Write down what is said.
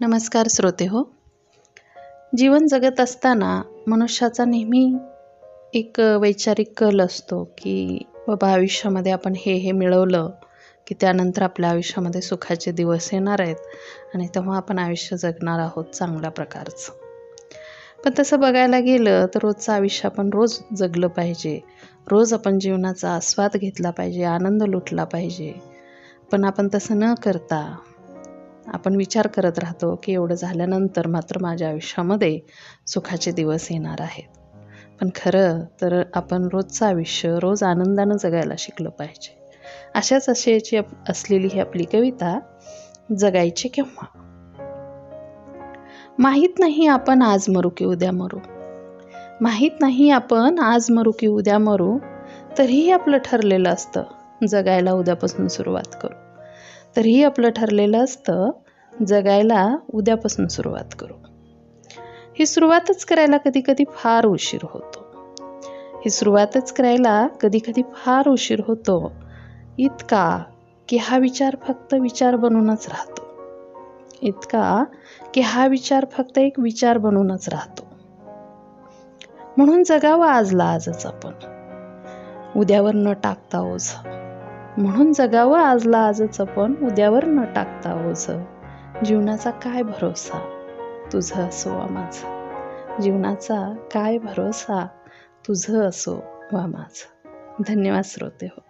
नमस्कार श्रोते हो. जीवन जगत असताना मनुष्याचा नेहमी एक वैचारिक कल असतो की बाबा आयुष्यामध्ये आपण हे हे मिळवलं की त्यानंतर आपल्या आयुष्यामध्ये सुखाचे दिवस येणार आहेत आणि तेव्हा आपण आयुष्य जगणार आहोत चांगल्या प्रकारचं. पण तसं बघायला गेलं तर रोजचं आयुष्य आपण रोज जगलं पाहिजे. रोज आपण जीवनाचा आस्वाद घेतला पाहिजे आनंद लुटला पाहिजे. पण आपण तसं न करता आपण विचार करत राहतो की एवढं झाल्यानंतर मात्र माझ्या आयुष्यामध्ये सुखाचे दिवस येणार आहेत. पण खरं तर आपण रोजचं आयुष्य रोज आनंदानं जगायला शिकलं पाहिजे. अशाच अशाची असलेली ही आपली कविता जगायचे केव्हा? माहीत नाही आपण आज मरू की उद्या मरू. माहीत नाही आपण आज मरू की उद्या मरू तरीही आपलं ठरलेलं असतं जगायला उद्यापासून सुरुवात करू. तरीही आपलं ठरलेलं असतं जगायला उद्यापासून सुरुवात करू. ही सुरुवातच करायला कधी कधी फार उशीर होतो. ही सुरुवातच करायला कधी कधी फार उशीर होतो इतका की हा विचार फक्त विचार बनूनच राहतो. इतका की हा विचार फक्त एक विचार बनूनच राहतो. म्हणून जगावं आजला आजच आपण. उद्यावर न टाकता ओझ. म्हणून जगावं आजला आजच आपण उद्यावर न टाकता ओझ. जीवनाचा काय भरोसा? तुझं असो वा माझं. जीवनाचा काय भरोसा? तुझं असो वा माझं. धन्यवाद श्रोते हो.